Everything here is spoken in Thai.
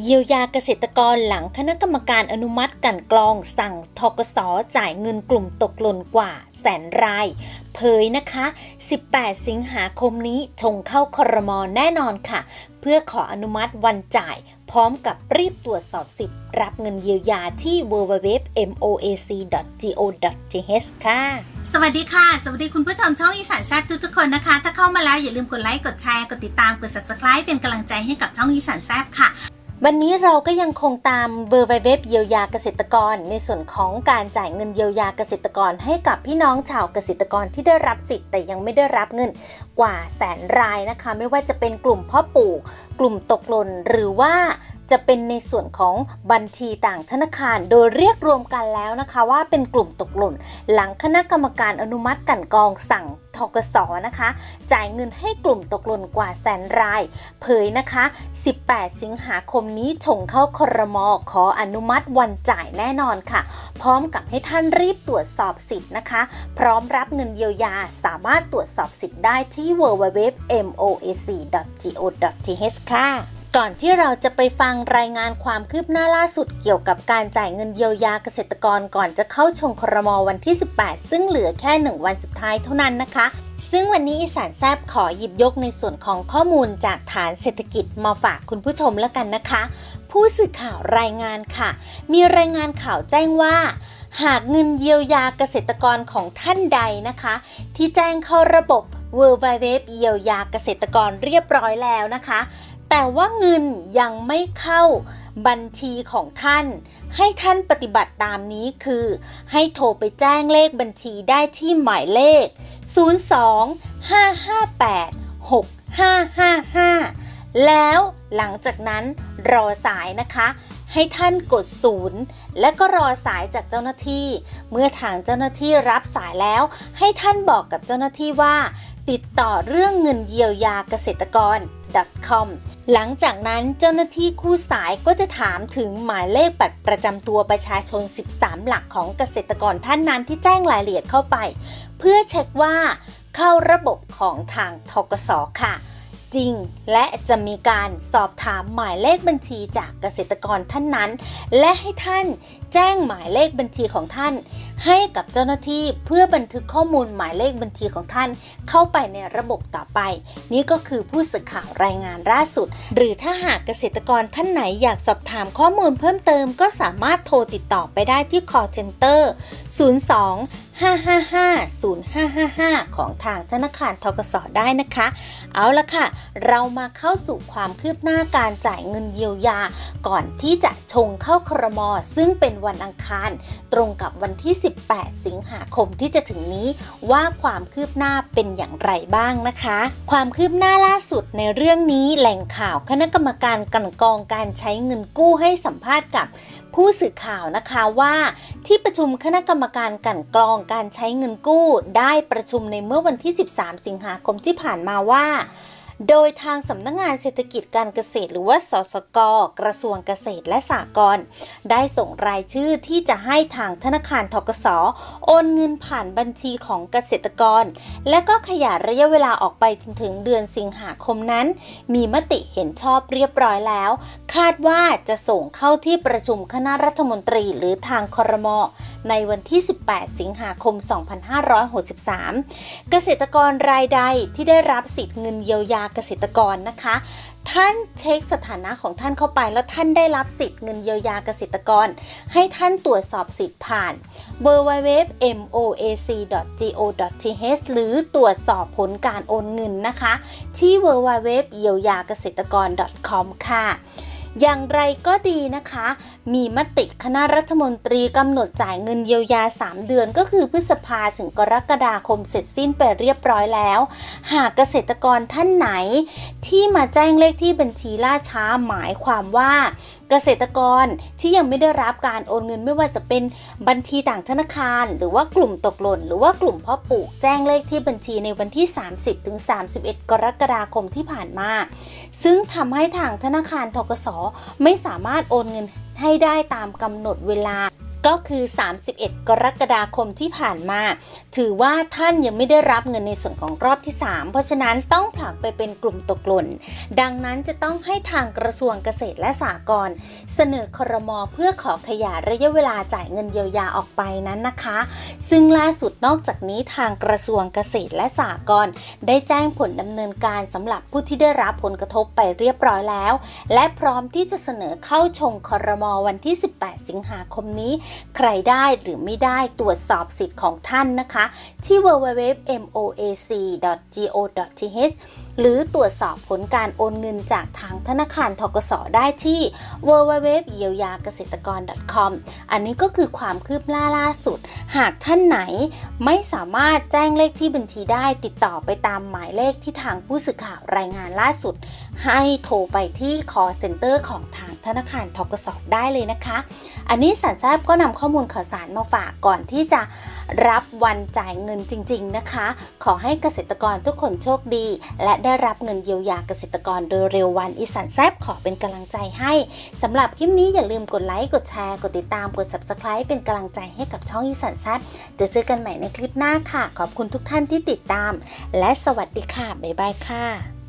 เยียวยาเกษตรกรหลังคณะกรรมการอนุมัติกันกรองสั่งทกสจ่ายเงินกลุ่มตกหล่นกว่าแสนราย เผยนะคะ 18 สิงหาคมนี้ชงเข้าครมอแน่นอนค่ะ เพื่อขออนุมัติวันจ่าย พร้อมกับรีบตรวจสอบสิทธิ์รับเงินเยียวยาที่ www.moac.go.th ค่ะ สวัสดีค่ะ สวัสดีคุณผู้ชมช่องอีสานแซ่บทุกๆคนนะคะ ถ้าเข้ามาแล้วอย่าลืมกดไลค์ กดแชร์ กดติดตาม กด subscribe เป็นกำลังใจให้กับช่องอีสานแซ่บค่ะ วันนี้เราก็ยังคงตามเบอร์ไวเว็บเยียวยาเกษตรกร ในส่วนของการจ่ายเงินเยียวยาเกษตรกร ให้กับพี่น้องชาวเกษตรกรที่ได้รับสิทธิ์แต่ยังไม่ได้รับเงินกว่าแสนรายนะคะ ไม่ว่าจะเป็นกลุ่มพ่อปลูก กลุ่มตกหล่นหรือว่าจะเป็นในส่วนของบัญชีต่างธนาคาร โดยเรียกรวมกันแล้วนะคะ ว่าเป็นกลุ่มตกหล่น หลังคณะกรรมการอนุมัติกันกองสั่ง ทกสนะคะ จ่ายเงินให้กลุ่มตกหล่นกว่าแสนราย เผยนะคะ 18 สิงหาคมนี้ชงเข้าครมอขออนุมัติวันจ่ายแน่นอนค่ะ พร้อมกับให้ท่านรีบตรวจสอบสิทธิ์นะคะ พร้อมรับเงินเยียวยาสามารถตรวจสอบสิทธิ์ได้ที่ www.moac.go.th ค่ะ ก่อนที่เราจะไปฟังรายงานความคืบหน้าล่าสุดเกี่ยวกับการจ่ายเงินเยียวยาเกษตรกรก่อนจะเข้าชงครมวันที่ 18 ซึ่งเหลือแค่ 1 วันสุดท้ายเท่านั้นนะคะ ซึ่งวันนี้อีสานแซบขอหยิบยกในส่วนของข้อมูลจากฐานเศรษฐกิจมาฝากคุณผู้ชมแล้วกันนะคะ ผู้สื่อข่าวรายงานค่ะ มีรายงานข่าวแจ้งว่าหากเงินเยียวยาเกษตรกรของท่านใดนะคะ ที่แจ้งเข้าระบบ w w w เยียวยาเกษตรกรเรียบร้อยแล้วนะคะ แต่ว่าเงินยังไม่เข้าบัญชีของท่าน ให้ท่านปฏิบัติตามนี้คือ ให้โทรไปแจ้งเลขบัญชีได้ที่หมายเลข 02-558-6555 แล้วหลังจากนั้นรอสายนะคะให้ท่านกดศูนย์และก็รอสายจากเจ้าหน้าที่ เมื่อทางเจ้าหน้าที่รับสายแล้ว ให้ท่านบอกกับเจ้าหน้าที่ว่า ติดต่อเรื่องเงินเยียวยาเกษตรกร .com หลังจากนั้นเจ้าหน้าที่คู่สายก็จะถามถึงหมายเลขบัตรประจำตัวประชาชน 13 หลักของเกษตรกรท่านนั้นที่แจ้งรายละเอียดเข้าไป เพื่อเช็คว่าเข้าระบบของทางทกสค่ะ จริง และจะมีการสอบถามหมายเลขบัญชีจากเกษตรกรท่านนั้น และให้ท่านแจ้งหมายเลขบัญชีของท่าน ให้กับเจ้าหน้าที่เพื่อบันทึกข้อมูลหมายเลขบัญชีของท่าน เข้าไปในระบบต่อไป นี่ก็คือผู้สื่อข่าวรายงานล่าสุด หรือถ้าหากเกษตรกรท่านไหนอยากสอบถามข้อมูลเพิ่มเติมก็สามารถโทรติดต่อไปได้ที่ call center 02 555-0555 ของทางธนาคารทกสได้นะคะ เอาละค่ะ เรามาเข้าสู่ความคืบหน้าการจ่ายเงินเยียวยา ก่อนที่จะชงเข้าครม ซึ่งเป็นวันอังคาร ตรงกับวันที่ 18 สิงหาคมที่จะถึงนี้ว่าความคืบหน้าเป็นอย่างไรบ้างนะคะ ความคืบหน้าล่าสุดในเรื่องนี้แหล่งข่าวคณะกรรมการกันกองการใช้เงินกู้ให้สัมภาษณ์กับ ผู้สื่อข่าวนะคะว่าที่ประชุมคณะกรรมการกันกรองการใช้เงินกู้ ได้ประชุมในเมื่อวันที่ 13 สิงหาคมที่ผ่านมาว่า โดยทางสำนักงงานเศรษฐกิจการเกษตร หรือว่าสสก กระทรวงเกษตรและสหกรณ์ได้ส่งรายชื่อที่จะให้ทางธนาคารทกสโอนเงินผ่านบัญชีของเกษตรกร และก็ขยายระยะเวลาออกไปจนถึงเดือนสิงหาคมนั้น มีมติเห็นชอบเรียบร้อยแล้ว คาดว่าจะส่งเข้าที่ประชุมคณะรัฐมนตรีหรือทางคอรมอในวันที่ 18 สิงหาคม 2563 เกษตรกรรายใดที่ได้รับสิทธิ์เงินเยียวยาเกษตรกรนะคะ ท่านเช็คสถานะของท่านเข้าไป แล้วท่านได้รับสิทธิ์เงินเยียวยาเกษตรกร ให้ท่านตรวจสอบสิทธิ์ผ่าน w w w m o a c g o t h หรือตรวจสอบผลการโอนเงินนะคะ ที่ w w w เยียวยาเกษตรกร .com ค่ะ อย่างไรก็ดีนะคะ มีมติคณะรัฐมนตรีกำหนดจ่ายเงินเยียวยา 3 เดือนก็คือพฤษภาถึงกรกฎาคมเสร็จสิ้นไปเรียบร้อยแล้ว หากเกษตรกรท่านไหน ที่มาแจ้งเลขที่บัญชีล่าช้าหมายความว่า เกษตรกรที่ยังไม่ได้รับการโอนเงินไม่ว่าจะเป็นบัญชีต่างธนาคาร หรือว่ากลุ่มตกหล่น หรือว่ากลุ่มเพ่อปลูกแจ้งเลขที่บัญชีในวันที่ 30ถึง31กรกฎาคมที่ผ่านมา ซึ่งทำให้ทางธนาคารทกสไม่สามารถโอนเงินให้ได้ตามกำหนดเวลา ก็คือ 31 กรกฎาคมที่ผ่านมา ถือว่าท่านยังไม่ได้รับเงินในส่วนของรอบที่ 3 เพราะฉะนั้นต้องผลักไปเป็นกลุ่มตกหล่น ดังนั้นจะต้องให้ทางกระทรวงเกษตรและสหกรณ์เสนอครมเพื่อขอขยายระยะเวลาจ่ายเงินเยียวยาออกไปนั้นนะคะ ซึ่งล่าสุดนอกจากนี้ทางกระทรวงเกษตรและสหกรณ์ได้แจ้งผลดำเนินการสำหรับผู้ที่ได้รับผลกระทบไปเรียบร้อยแล้ว และพร้อมที่จะเสนอเข้าชงครมวันที่ 18 สิงหาคมนี้ใครได้หรือไม่ได้ตรวจสอบสิทธิ์ของท่านนะคะ ที่ www.moac.go.th หรือตรวจสอบผลการโอนเงินจากทางธนาคารทกสได้ที่ www เยียวยาเกษตรกร .com อันนี้ก็คือความคืบหน้าล่าสุด หากท่านไหนไม่สามารถแจ้งเลขที่บัญชีได้ติดต่อไปตามหมายเลขที่ทางผู้สื่อข่าวรายงานล่าสุด ให้โทรไปที่ call center ของทางธนาคารทกสได้เลยนะคะ อันนี้สารทราบก็นำข้อมูลข่าวสารมาฝากก่อนที่จะรับวันจ่ายเงินจริง ๆ นะคะ ขอให้เกษตรกรทุกคนโชคดี และได้รับเงินเยียวยาเกษตรกรโดยเร็ววันอีสานแซบขอเป็นกำลังใจให้สำหรับคลิปนี้อย่าลืมกดไลค์กดแชร์กดติดตามกด subscribe เป็นกำลังใจให้กับช่องอีสานแซบจะเจอกันใหม่ในคลิปหน้าค่ะ ขอบคุณทุกท่านที่ติดตาม และสวัสดีค่ะบ๊ายบายค่ะ